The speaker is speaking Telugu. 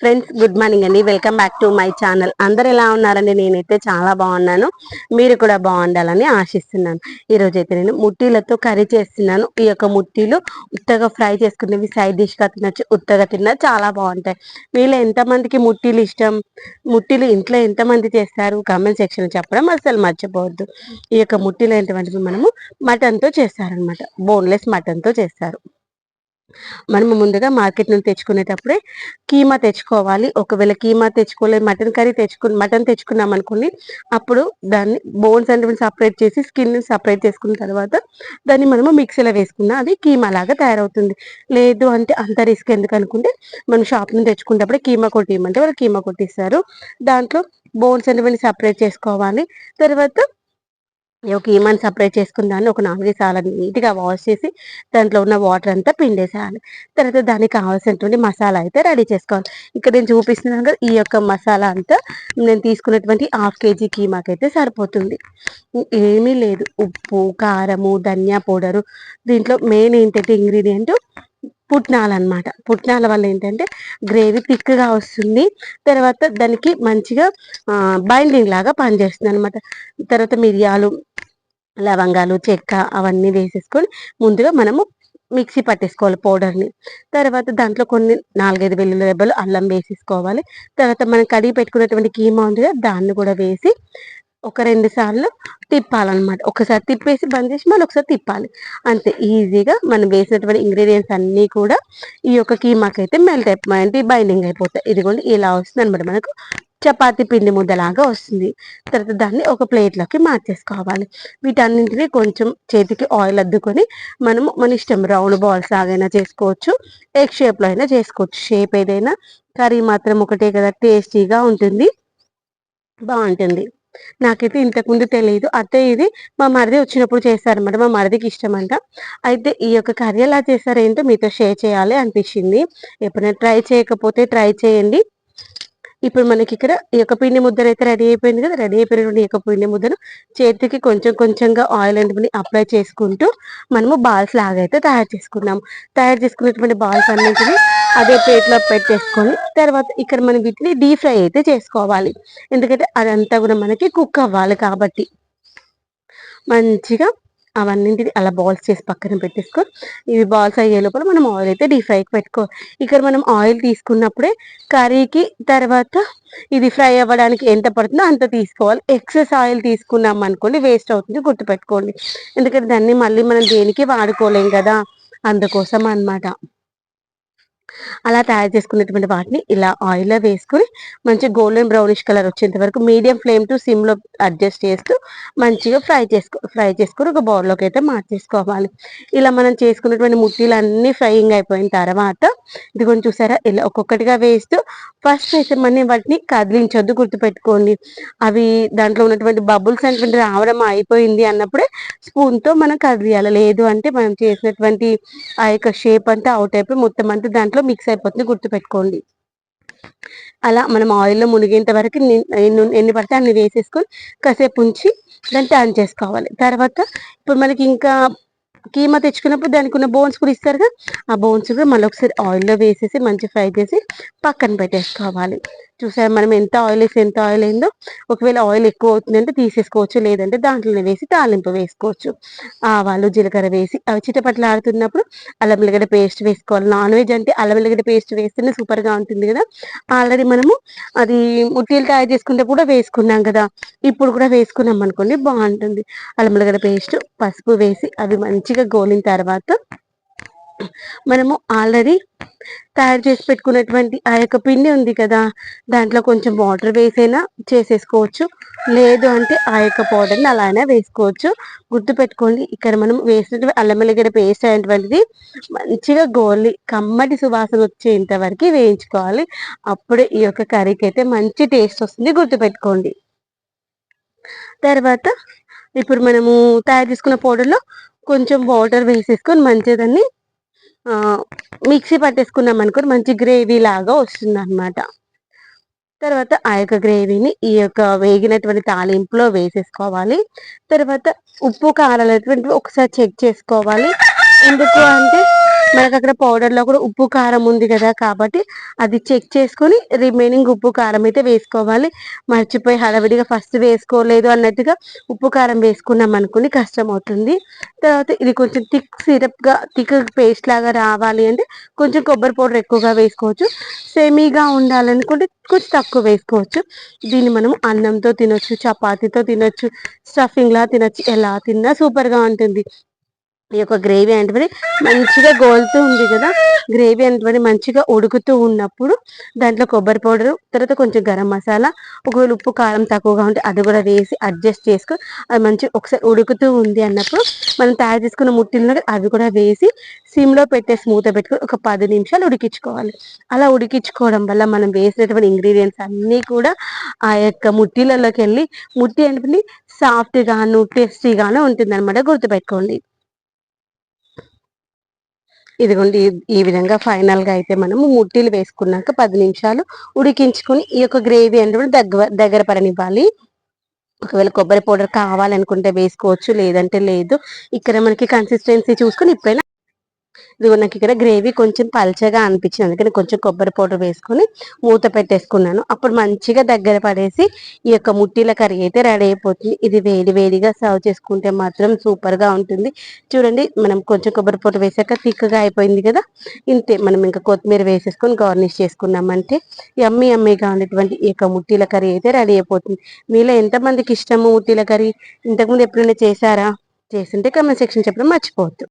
ఫ్రెండ్స్ గుడ్ మార్నింగ్ అండి. Welcome back to my channel అందరు ఎలా ఉన్నారండి? నేనైతే చాలా బాగున్నాను. మీరు కూడా బాగుండాలని ఆశిస్తున్నాను. ఈ అయితే నేను ముట్టీలతో కర్రీ చేస్తున్నాను. ఈ యొక్క ముట్టీలు ఉత్తగా ఫ్రై చేసుకునేవి సైడ్ డిష్గా తినచ్చు ఉత్తగా తిన్నా చాలా బాగుంటాయి. మీలో ఎంతమందికి ముట్టీలు ఇష్టం? ముట్టీలు ఇంట్లో ఎంతమంది చేస్తారు? కామెంట్ సెక్షన్ చెప్పడం అసలు మర్చిపోవద్దు. ఈ యొక్క ముట్టీలు ఏంటంటే మనము మటన్తో చేస్తారనమాట బోన్లెస్ మటన్తో చేస్తారు. మనము ముందుగా మార్కెట్ నుండి తెచ్చుకునేటప్పుడే కీమా తెచ్చుకోవాలి. ఒకవేళ కీమా తెచ్చుకోలేదు మటన్ కర్రీ తెచ్చుకు మటన్ తెచ్చుకున్నాం అనుకోండి అప్పుడు దాన్ని బోన్స్ అంటే సపరేట్ చేసి స్కిన్ సపరేట్ చేసుకున్న తర్వాత దాన్ని మనము మిక్సీలో వేసుకున్నా అది కీమా లాగా తయారవుతుంది. లేదు అంటే అంత రిస్క్ ఎందుకు అనుకుంటే మనం షాప్ నుంచి తెచ్చుకున్నప్పుడే కీమా కొట్టియమంటే వాళ్ళు కీమా కొట్టిస్తారు. దాంట్లో బోన్స్ అనేవి సపరేట్ చేసుకోవాలి. తర్వాత ఒక ఈమాన్ సపరేట్ చేసుకున్న దాన్ని ఒక నాలుగు సార్లు నీట్గా వాష్ చేసి దాంట్లో ఉన్న వాటర్ అంతా పిండేసేయాలి. తర్వాత దానికి కావాల్సినటువంటి మసాలా అయితే రెడీ చేసుకోవాలి. ఇక్కడ నేను చూపిస్తున్నాను కదా ఈ యొక్క మసాలా అంతా నేను తీసుకున్నటువంటి హాఫ్ కేజీ కీమాకైతే సరిపోతుంది. ఏమీ లేదు. ఉప్పు కారము ధనియా పౌడరు. దీంట్లో మెయిన్ ఏంటంటే ఇంగ్రీడియంట్ పుట్నాలు అనమాట పుట్నాల వల్ల ఏంటంటే గ్రేవీ థిక్గా వస్తుంది. తర్వాత దానికి మంచిగా బైండింగ్ లాగా పనిచేస్తుంది అనమాట తర్వాత మిరియాలు లవంగాలు చెక్క అవన్నీ వేసేసుకొని ముందుగా మనము మిక్సీ పట్టేసుకోవాలి పౌడర్ని. తర్వాత దాంట్లో కొన్ని నాలుగైదు వెల్లుల్లి రెబ్బలు అల్లం వేసేసుకోవాలి. తర్వాత మనం కడిగి పెట్టుకున్నటువంటి కీమా ఉంది కదా దాన్ని కూడా వేసి ఒక రెండు సార్లు తిప్పాలన్నమాట. ఒకసారి తిప్పేసి బంద్ చేసి మళ్ళీ ఒకసారి తిప్పాలి. అంతే ఈజీగా మనం వేసినటువంటి ఇంగ్రీడియంట్స్ అన్నీ కూడా ఈ యొక్క కీమాకి అయితే మెల్ట్ అయిపోయి బైండింగ్ అయిపోతాయి. ఇదిగోండి ఇలా వస్తుంది అనమాట మనకు. చపాతి పిండి ముద్దలాగా వస్తుంది. తర్వాత దాన్ని ఒక ప్లేట్లోకి మార్చేసుకోవాలి. వీటన్నింటినీ కొంచెం చేతికి ఆయిల్ అద్దుకొని మనము మన ఇష్టం రౌండ్ బాల్స్ లాగైనా చేసుకోవచ్చు. ఎగ్ షేప్లో అయినా చేసుకోవచ్చు. షేప్ ఏదైనా కర్రీ మాత్రం ఒకటే కదా టేస్టీగా ఉంటుంది. బాగుంటుంది. నాకైతే ఇంతకుముందు తెలియదు అతే ఇది మా మరిది వచ్చినప్పుడు చేస్తారనమాట మా మరిదికి ఇష్టం అంట అయితే ఈ యొక్క కర్రీ ఎలా చేస్తారేంటో మీతో షేర్ చేయాలి అనిపించింది ఎప్పుడైనా ట్రై చేయకపోతే ట్రై చేయండి. ఇప్పుడు మనకి ఇక్కడ ఈ యొక్క పిండి ముద్దను అయితే రెడీ అయిపోయింది కదా రెడీ అయిపోయినటువంటి ఈ యొక్క పిండి ముద్దను చేతికి కొంచెం కొంచెంగా ఆయిల్ అనేది అప్లై చేసుకుంటూ మనము బాల్స్ లాగా అయితే తయారు చేసుకున్నాము తయారు చేసుకున్నటువంటి బాల్స్ అన్నింటినీ అదే ప్లేట్లో పెట్టేసుకొని తర్వాత ఇక్కడ మనం వీటిని డీప్ ఫ్రై అయితే చేసుకోవాలి. ఎందుకంటే అదంతా కూడా మనకి కుక్ అవ్వాలి కాబట్టి. మంచిగా అవన్నింటిది అలా బాల్స్ చేసి పక్కన పెట్టేసుకో. ఇవి బాల్స్ అయ్యే లోపల మనం ఆయిల్ అయితే డీప్ ఫ్రైకి పెట్టుకో. ఇక్కడ మనం ఆయిల్ తీసుకున్నప్పుడే కర్రీకి తర్వాత ఇది ఫ్రై అవ్వడానికి ఎంత పడుతుందో అంత తీసుకోవాలి. ఎక్సెస్ ఆయిల్ తీసుకున్నాం అనుకోండి వేస్ట్ అవుతుంది గుర్తుపెట్టుకోండి. ఎందుకంటే దాన్ని మళ్ళీ మనం దేనికి వాడుకోలేం కదా? అందుకోసం అనమాట అలా తయారు చేసుకున్నటువంటి వాటిని ఇలా ఆయిల్లో వేసుకుని మంచి గోల్డెన్ బ్రౌనిష్ కలర్ వచ్చేంత వరకు మీడియం ఫ్లేమ్ టు సిమ్లో అడ్జస్ట్ చేస్తూ మంచిగా ఫ్రై చేసుకో ఫ్రై చేసుకుని ఒక బౌల్లోకి అయితే మార్చేసుకోవాలి. ఇలా మనం చేసుకున్నటువంటి ముట్టీలు ఫ్రైయింగ్ అయిపోయిన తర్వాత ఇది కొంచెం చూసారా ఇలా ఒక్కొక్కటిగా వేస్తూ ఫస్ట్ అయితే మనం వాటిని కదిలించొద్దు గుర్తుపెట్టుకోండి. అవి దాంట్లో ఉన్నటువంటి బబుల్స్ అనేటువంటి రావడం అయిపోయింది అన్నప్పుడే స్పూన్తో మనం కదిలియాలి. లేదు అంటే మనం చేసినటువంటి ఆ యొక్క షేప్ అంతా అవుట్ అయిపోయి మొత్తం అంతా దాంట్లో మిక్స్ అయిపోతుంది గుర్తుపెట్టుకోండి. అలా మనం ఆయిల్లో మునిగేంత వరకు ఎన్ని పడితే అన్ని వేసేసుకొని కాసేపు ఉంచి దాన్ని టర్న్ చేసుకోవాలి. తర్వాత ఇప్పుడు మనకి ఇంకా కీమా తెచ్చుకున్నప్పుడు దానికి ఉన్న బోన్స్ కూడా ఇస్తారుగా ఆ బోన్స్ కూడా మళ్ళీ ఒకసారి ఆయిల్లో వేసేసి మంచి ఫ్రై చేసి పక్కన పెట్టేసుకోవాలి. చూసారు మనం ఎంత ఆయిల్ వేసి ఎంత ఆయిల్ అయిందో ఒకవేళ ఆయిల్ ఎక్కువ అవుతుందంటే తీసేసుకోవచ్చు లేదంటే దాంట్లోనే వేసి తాలింపు వేసుకోవచ్చు. ఆవాలు జీలకర్ర వేసి అవి చిటపట్లు ఆడుతున్నప్పుడు అల్లం వెల్లిగడ్డ పేస్ట్ వేసుకోవాలి. నాన్ వెజ్ అంటే అల్లం వెల్లిగడ్డ పేస్ట్ వేస్తేనే సూపర్గా ఉంటుంది కదా. ఆల్రెడీ మనము అది ముట్టీలు తయారు చేసుకుంటే కూడా వేసుకున్నాం కదా. ఇప్పుడు కూడా వేసుకున్నాం అనుకోండి బాగుంటుంది. అల్లం వెల్లిగడ్డ పేస్ట్ పసుపు వేసి అవి మంచిగా గోలిన తర్వాత మనము ఆల్రెడీ తయారు చేసి పెట్టుకున్నటువంటి ఆ యొక్క పిండి ఉంది కదా దాంట్లో కొంచెం వాటర్ వేసైనా చేసేసుకోవచ్చు. లేదు అంటే ఆ యొక్క పౌడర్ని అలా అయినా వేసుకోవచ్చు గుర్తుపెట్టుకోండి ఇక్కడ మనం వేసినటువంటి అల్లం వెల్లిగడ్డ పేస్ట్ అయినటువంటిది మంచిగా గోలి కమ్మటి సువాసన వచ్చేంత వరకు వేయించుకోవాలి. అప్పుడే ఈ యొక్క కర్రీకి అయితే మంచి టేస్ట్ వస్తుంది గుర్తు పెట్టుకోండి. తర్వాత ఇప్పుడు మనము తయారు చేసుకున్న పౌడర్లో కొంచెం వాటర్ వేసేసుకొని మంచిగా దాన్ని మిక్సీ పట్టేసుకున్నాం అనుకోని మంచి గ్రేవీ లాగా వస్తుంది అనమాట తర్వాత ఆ యొక్క గ్రేవీని ఈ యొక్క వేగినటువంటి తాలింపులో వేసేసుకోవాలి. తర్వాత ఉప్పు కారాలటువంటి ఒకసారి చెక్ చేసుకోవాలి. ఎందుకు అంటే మనకు అక్కడ పౌడర్లో కూడా ఉప్పు కారం ఉంది కదా కాబట్టి అది చెక్ చేసుకొని రిమైనింగ్ ఉప్పు కారం అయితే వేసుకోవాలి. మర్చిపోయి హడావిడిగా ఫస్ట్ వేసుకోలేదు అన్నట్టుగా ఉప్పు కారం వేసుకున్నాం అనుకుని కష్టం అవుతుంది. తర్వాత ఇది కొంచెం థిక్ సిరప్గా థిక్ పేస్ట్ లాగా రావాలి అంటే కొంచెం కొబ్బరి పౌడర్ ఎక్కువగా వేసుకోవచ్చు. సెమీగా ఉండాలనుకుంటే కొంచెం తక్కువ వేసుకోవచ్చు. దీన్ని మనం అన్నంతో తినొచ్చు చపాతీతో తినొచ్చు స్టఫింగ్ లా తినొచ్చు ఎలా తిన్నా సూపర్గా ఉంటుంది. ఈ యొక్క గ్రేవీ అంటే మంచిగా గోలుతూ ఉంది కదా. గ్రేవీ అంటే మంచిగా ఉడుకుతూ ఉన్నప్పుడు దాంట్లో కొబ్బరి పౌడర్ తర్వాత కొంచెం గరం మసాలా ఒకవేళ ఉప్పు కారం తక్కువగా ఉంటే అది కూడా వేసి అడ్జస్ట్ చేసుకుని అది మంచి ఒకసారి ఉడుకుతూ ఉంది అన్నప్పుడు మనం తయారు చేసుకున్న ముట్టిల్లో అవి కూడా వేసి సిమ్లో పెట్టేసి మూత పెట్టుకుని ఒక పది నిమిషాలు ఉడికించుకోవాలి. అలా ఉడికించుకోవడం వల్ల మనం వేసినటువంటి ఇంగ్రీడియంట్స్ అన్నీ కూడా ఆ యొక్క ముట్టిలలోకి వెళ్ళి ముట్టి అంటే సాఫ్ట్గాను టేస్టీగాను ఉంటుంది అనమాట గుర్తుపెట్టుకోండి. ఇదిగోండి ఈ విధంగా ఫైనల్గా అయితే మనము ముట్టీలు వేసుకున్నాక పది నిమిషాలు ఉడికించుకొని ఈ యొక్క గ్రేవీ కూడా దగ్గర దగ్గర పడనివ్వాలి. ఒకవేళ కొబ్బరి పౌడర్ కావాలనుకుంటే వేసుకోవచ్చు లేదంటే లేదు. ఇక్కడ మనకి కన్సిస్టెన్సీ చూసుకొని ఇప్పుడైనా ఇదిగో నాకు ఇక్కడ గ్రేవీ కొంచెం పల్చగా అనిపించింది. అందుకని కొంచెం కొబ్బరి పౌడర్ వేసుకొని మూత పెట్టేసుకున్నాను. అప్పుడు మంచిగా దగ్గర పడేసి ఈ యొక్క ముట్టిల కర్రీ అయితే రెడీ అయిపోతుంది. ఇది వేడి వేడిగా సర్వ్ చేసుకుంటే మాత్రం సూపర్గా ఉంటుంది. చూడండి మనం కొంచెం కొబ్బరి పౌడర్ వేసాక థిక్గా అయిపోయింది కదా? ఇంతే మనం ఇంకా కొత్తిమీర వేసేసుకొని గార్నిష్ చేసుకున్నామంటే ఎమ్మి ఎమ్మిగా ఉన్నటువంటి ఈ యొక్క ముట్టిల కర్రీ అయితే రెడీ అయిపోతుంది. మీలో ఎంతమందికి ఇష్టము ముట్టిల కర్రీ? ఇంతకుముందు ఎప్పుడైనా చేశారా? చేస్తుంటే కమెంట్ సెక్షన్ చెప్పడం మర్చిపోవద్దు.